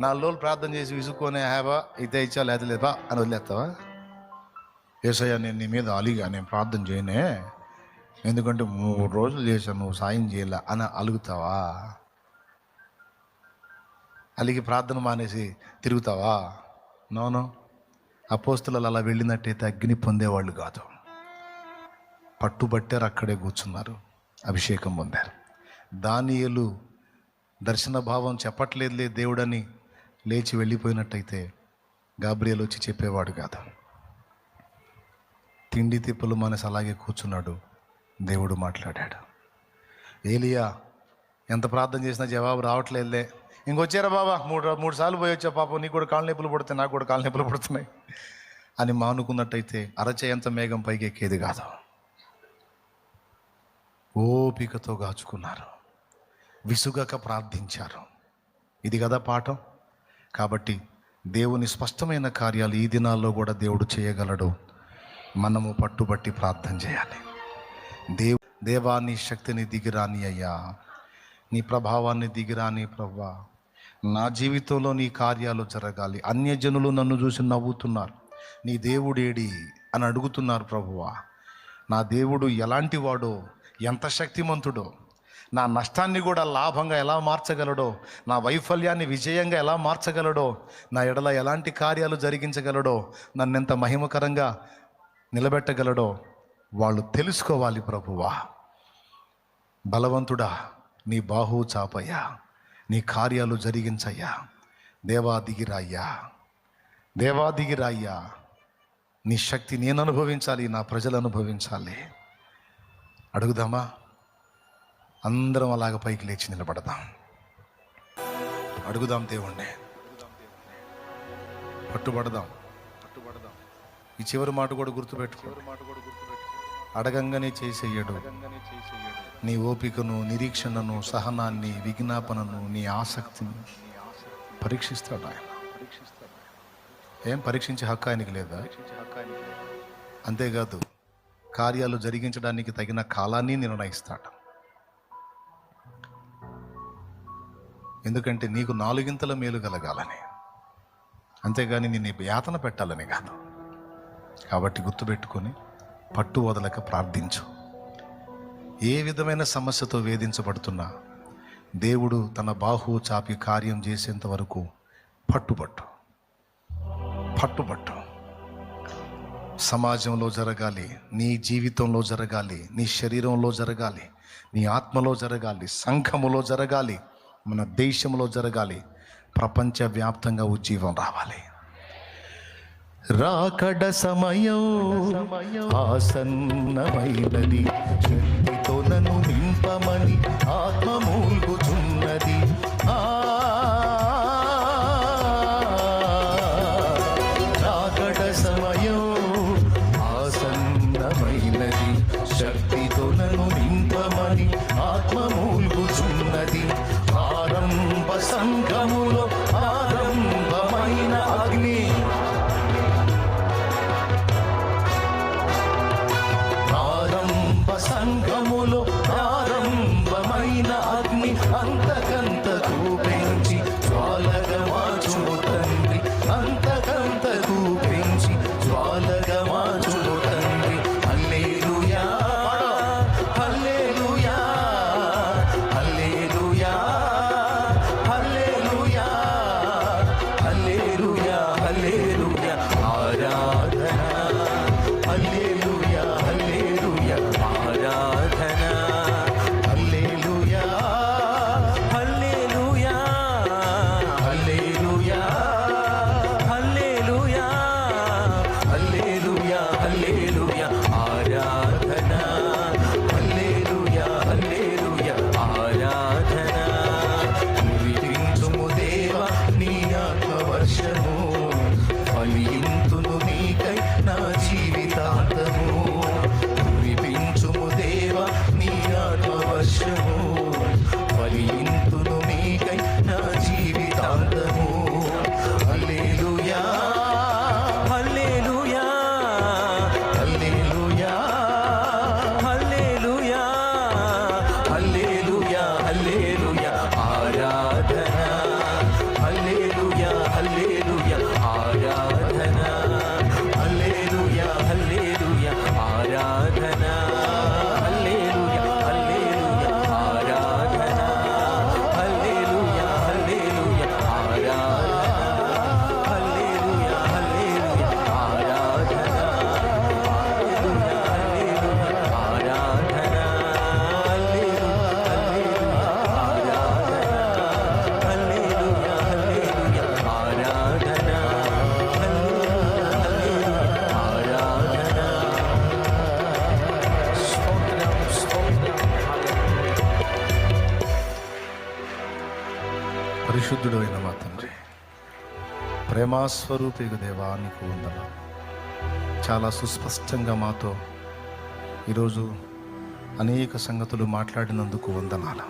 నాలుగు రోజులు ప్రార్థన చేసి విసుక్కొని హ్యాబా అయితే ఇచ్చా లేదా లేదా అని వదిలేస్తావా? ఏసయ్యా నేను నీ మీద అలిగా నేను ప్రార్థన చేయనే. ఎందుకంటే మూడు రోజులు చేశాను నువ్వు సాయం చేయలే అని అలుగుతావా? అలిగి ప్రార్థన మానేసి తిరుగుతావా? నోను అపోస్తులు అలా వెళ్ళినట్టయితే అగ్ని పొందేవాళ్ళు కాదు. పట్టుబట్టారు అక్కడే కూర్చున్నారు. అభిషేకం పొందారు. దానియలు దర్శన భావం చెప్పట్లేదులే దేవుడని లేచి వెళ్ళిపోయినట్టయితే గాబ్రియల్ వచ్చి చెప్పేవాడు కాదు. తిండి తిప్పలు మనసు అలాగే కూర్చున్నాడు. దేవుడు మాట్లాడాడు. ఏలియా ఎంత ప్రార్థన చేసినా జవాబు రావట్లేదులే. ఇంకొచ్చారా బాబా? మూడు మూడు సార్లు పోయి వచ్చా పాపం. నీకు కూడా కాళ్ళ నొప్పులు పడుతున్నాయి నాకు కూడా కాళ్ళ నొప్పులు పడుతున్నాయి అని మానుకున్నట్టయితే అరచేయంత మేఘం పైకి ఎక్కేది కాదు. ఓపికతో గాచుకున్నారు. విసుగక ప్రార్థించారు. ఇది కదా పాఠం? కాబట్టి దేవుని స్పష్టమైన కార్యాలు ఈ దినాల్లో కూడా దేవుడు చేయగలడు. మనము పట్టుబట్టి ప్రార్థన చేయాలి. దేవు దేవా నీ శక్తిని దిగిరాని అయ్యా. నీ ప్రభావాన్ని దిగిరాని ప్రభా నా జీవితంలో నీ కార్యాలు జరగాలి. అన్యజనులు నన్ను చూసి నవ్వుతున్నారు. నీ దేవుడేడి అని అడుగుతున్నారు ప్రభువా నా దేవుడు ఎలాంటి వాడో ఎంత శక్తిమంతుడో. నా నష్టాన్ని కూడా లాభంగా ఎలా మార్చగలడో నా వైఫల్యాన్ని విజయంగా ఎలా మార్చగలడో నా ఎడల ఎలాంటి కార్యాలు జరిగించగలడో నన్నెంత మహిమకరంగా నిలబెట్టగలడో వాళ్ళు తెలుసుకోవాలి ప్రభువా. బలవంతుడా నీ బాహు చాపయ్యా నీ కార్యాలు జరిగించయ్యా. దేవా దిగిరాయ్యా దేవా దిగిరాయ్యా నీ శక్తి నేను అనుభవించాలి నా ప్రజలు అనుభవించాలి. అడుగుదామా? అందరం అలాగ పైకి లేచి నిలబడదాం అడుగుదాం దేవుణ్ణి. పట్టుబడదాం పట్టుబడదాం. ఈ చివరి మాట కూడా గుర్తుపెట్టుకో. అడగంగానే చేసేయడు. నీ ఓపికను నిరీక్షణను సహనాన్ని విజ్ఞాపనను నీ ఆసక్తిని పరీక్షిస్తాడు ఆయన. ఏం? పరీక్షించే హక్కు ఆయనకి లేదా? అంతేకాదు కార్యాలు జరిగించడానికి తగిన కాలాన్ని నిర్ణయిస్తాడు. ఎందుకంటే నీకు నాలుగింతల మేలు కలగాలని. అంతేగాని నిన్ను యాతన పెట్టాలని కాదు. కాబట్టి గుర్తుపెట్టుకొని పట్టు వదలక ప్రార్థించు. ఏ విధమైన సమస్యతో వేధించబడుతున్నా దేవుడు తన బాహు చాపి కార్యం చేసేంత వరకు పట్టుబట్టు. పట్టుబట్టు. సమాజంలో జరగాలి నీ జీవితంలో జరగాలి నీ శరీరంలో జరగాలి నీ ఆత్మలో జరగాలి సంఘములో జరగాలి మన దేశంలో జరగాలి. ప్రపంచవ్యాప్తంగా ఉజ్జీవం రావాలి. రాకడ సమయం ఆసన్నమైనది. శక్తితో నన్ను నింపమని పరిశుద్ధుడు అయిన మా తండ్రి. ప్రేమాస్వరూపిక దేవా నీకు వందన చాలా సుస్పష్టంగా మాతో ఈరోజు అనేక సంగతులు మాట్లాడినందుకు వందనాల.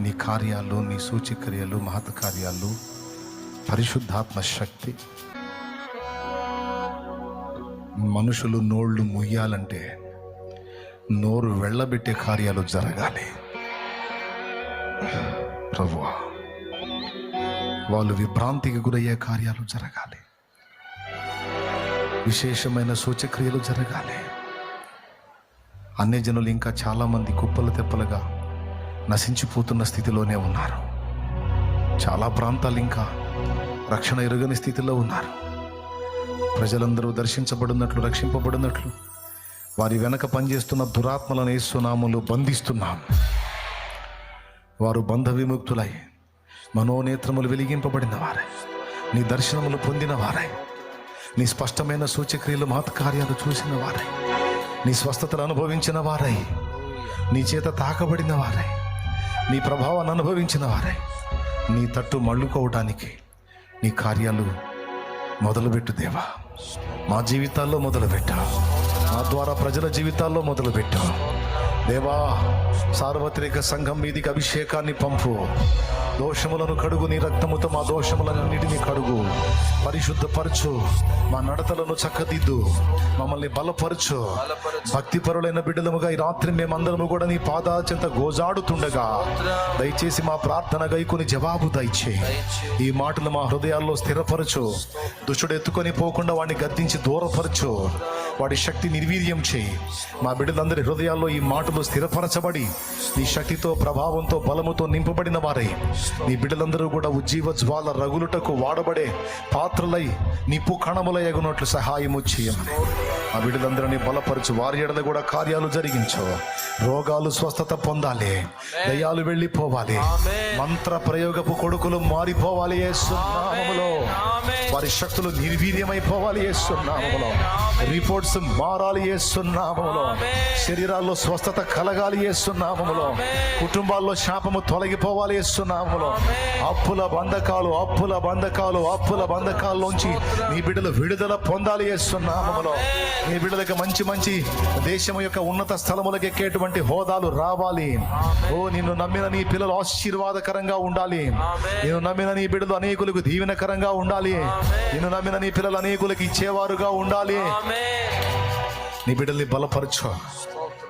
నీ కార్యాలు నీ సూచిక్రియలు మహత్ కార్యాలు పరిశుద్ధాత్మ శక్తి. మనుషులు నోళ్ళు ముయ్యాలంటే నోరు వెళ్ళబెట్టే కార్యాలు జరగాలి. ప్రభువా వాళ్ళు విభ్రాంతికి గురయ్యే కార్యాలు జరగాలి. విశేషమైన సూచక్రియలు జరగాలి. అన్ని జనులు ఇంకా చాలామంది కుప్పలు తెప్పలుగా నశించిపోతున్న స్థితిలోనే ఉన్నారు. చాలా ప్రాంతాలు ఇంకా రక్షణ ఎరుగని స్థితిలో ఉన్నారు. ప్రజలందరూ దర్శించబడినట్లు రక్షింపబడినట్లు వారి వెనక పనిచేస్తున్న దురాత్మలను సునాములు బంధిస్తున్నాం. వారు బంధ విముక్తులై మనోనేత్రములు వెలిగింపబడిన వారే. నీ దర్శనములు పొందిన వారే. నీ స్పష్టమైన సూచక్రియలు మహత్కార్యాలు చూసిన వారే. నీ స్వస్థతలు అనుభవించిన వారై. నీ చేత తాకబడిన వారై. నీ ప్రభావాన్ని అనుభవించిన వారై. నీ తట్టు మళ్ళుకోవడానికి నీ కార్యాలు మొదలుపెట్టు దేవా. మా జీవితాల్లో మొదలుపెట్టా. మా ద్వారా ప్రజల జీవితాల్లో మొదలుపెట్టా. దేవా సార్వత్రిక సంఘం మీదికి అభిషేకాన్ని పంపు. దోషములను కడుగు నీ రక్తముతో మా దోషములన్నిటిని కడుగు. పరిశుద్ధపరచు మా నడతలను చక్కదిద్దు. మమ్మల్ని బలపరచు. భక్తిపరులైన బిడ్డలముగా ఈ రాత్రి మేమందరము కూడా నీ పాదాల చెంత గోజాడుతుండగా దయచేసి మా ప్రార్థన గైకుని జవాబు దయచే. ఈ మాటలు మా హృదయాల్లో స్థిరపరచు. దుష్టుడు ఎత్తుకొని పోకుండా వాడిని గద్దించి దూరపరచు. వాడి శక్తి నిర్వీర్యం చేయి. మా బిడ్డలందరి హృదయాల్లో ఈ మాటలు స్థిరపరచబడి నీ శక్తితో ప్రభావంతో బలముతో నింపబడిన వారై. నీ బిడ్డలందరూ కూడా ఉజ్జీవ జ్వాల రగులుటకు వాడబడే పాత్రలై నిప్పు కణముల ఎగునట్లు సహాయము చేయమని. ఆ బిడ్డలందరినీ బలపరచు వారి ఎడల కూడా కార్యాలు జరిగించు. రోగాలు స్వస్థత పొందాలి. దయాలు వెళ్ళిపోవాలి. మంత్ర ప్రయోగపు కొడుకులు మారిపోవాలి వారి శక్తులు నిర్వీర్యమైపోవాలి యేసునామములో రిపోర్ట్స్ మారాలి యేసునామములో శరీరాల్లో స్వస్థత కలగాలి యేసునామములో కుటుంబాల్లో శాపము తొలగిపోవాలి యేసునామములో అప్పుల బంధకాలు అప్పుల బంధకాలు అప్పుల బంధకాల్లోంచి నీ బిడ్డలు విడుదల పొందాలి యేసునామములో నీ బిడ్డలకు మంచి మంచి దేశం యొక్క ఉన్నత స్థలములకు ఎక్కేటువంటి హోదాలు రావాలి. ఓ నిన్ను నమ్మిన నీ పిల్లలు ఆశీర్వాదకరంగా ఉండాలి. నిన్ను నమ్మిన నీ బిడ్డలు అనేకులకు దీవెనకరంగా ఉండాలి. నిన్ను నమ్మిన నీ పిల్లలు అనేకులకు ఇచ్చేవారుగా ఉండాలి. నీ బిడ్డల్ని బలపరచు.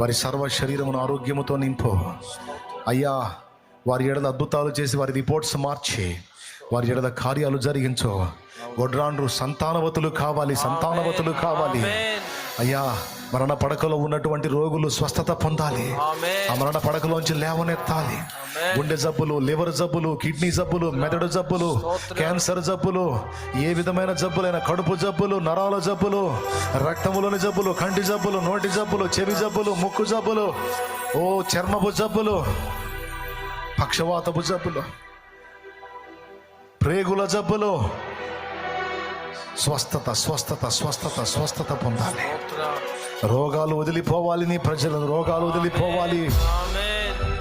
వారి సర్వ శరీరమును ఆరోగ్యముతో నింపు. అయ్యా వారి ఎడల అద్భుతాలు చేసి వారి రిపోర్ట్స్ మార్చి. వారి ఎడల కార్యాలు జరిగించు. గొడ్రాండ్రు సంతానవతులు కావాలి సంతానవతులు కావాలి. అయ్యా మరణ పడకలో ఉన్నటువంటి రోగులు స్వస్థత పొందాలి. ఆ మరణ పడకలోంచి లేవనెత్తాలి గుండె జబ్బులు లివర్ జబ్బులు కిడ్నీ జబ్బులు మెదడు జబ్బులు క్యాన్సర్ జబ్బులు ఏ విధమైన జబ్బులైన కడుపు జబ్బులు నరాల జబ్బులు రక్తములోని జబ్బులు కంటి జబ్బులు నోటి జబ్బులు చెవి జబ్బులు ముక్కు జబ్బులు ఓ చర్మపు జబ్బులు పక్షవాతపు జబ్బులు ప్రేగుల జబ్బులు. స్వస్థత స్వస్థత స్వస్థత స్వస్థత పొందాలి. రోగాలు వదిలిపోవాలి నీ ప్రజల రోగాలు వదిలిపోవాలి.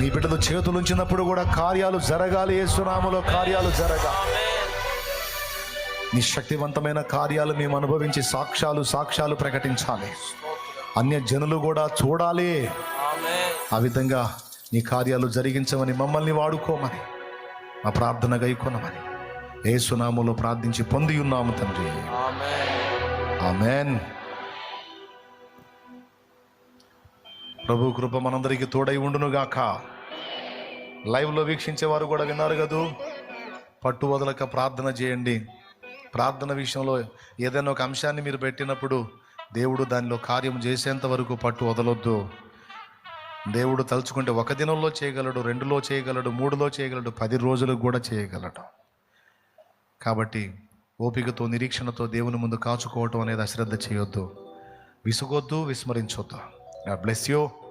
నీ బిడ్డలు చేతులు ఉంచినప్పుడు కూడా కార్యాలు జరగాలి యేసునామలో కార్యాలు జరగాలి. నీ శక్తివంతమైన కార్యాలు మేము అనుభవించి సాక్ష్యాలు సాక్ష్యాలు ప్రకటించాలి. అన్య జనులు కూడా చూడాలి. ఆ విధంగా నీ కార్యాలు జరిగించమని మమ్మల్ని వాడుకోమని మా ప్రార్థన గైకొనమని ఏ సునాములో ప్రార్థించి పొంది ఉన్నాము తండ్రి. ఆమెన్. ప్రభు కృప మనందరికీ తోడై ఉండునుగాక. లైవ్లో వీక్షించేవారు కూడా విన్నారు కదూ? పట్టు వదలక ప్రార్థన చేయండి. ప్రార్థన విషయంలో ఏదైనా ఒక అంశాన్ని మీరు పెట్టినప్పుడు దేవుడు దానిలో కార్యం చేసేంత వరకు పట్టు వదలొద్దు. దేవుడు తలుచుకుంటే ఒక దినంలో చేయగలడు రెండులో చేయగలడు మూడులో చేయగలడు పది రోజులకు కూడా చేయగలడు. కాబట్టి ఓపికతో నిరీక్షణతో దేవుని ముందు కాచుకోవటం అనేది అశ్రద్ధ చేయొద్దు. విసుగొద్దు విస్మరించొద్దు. God bless you.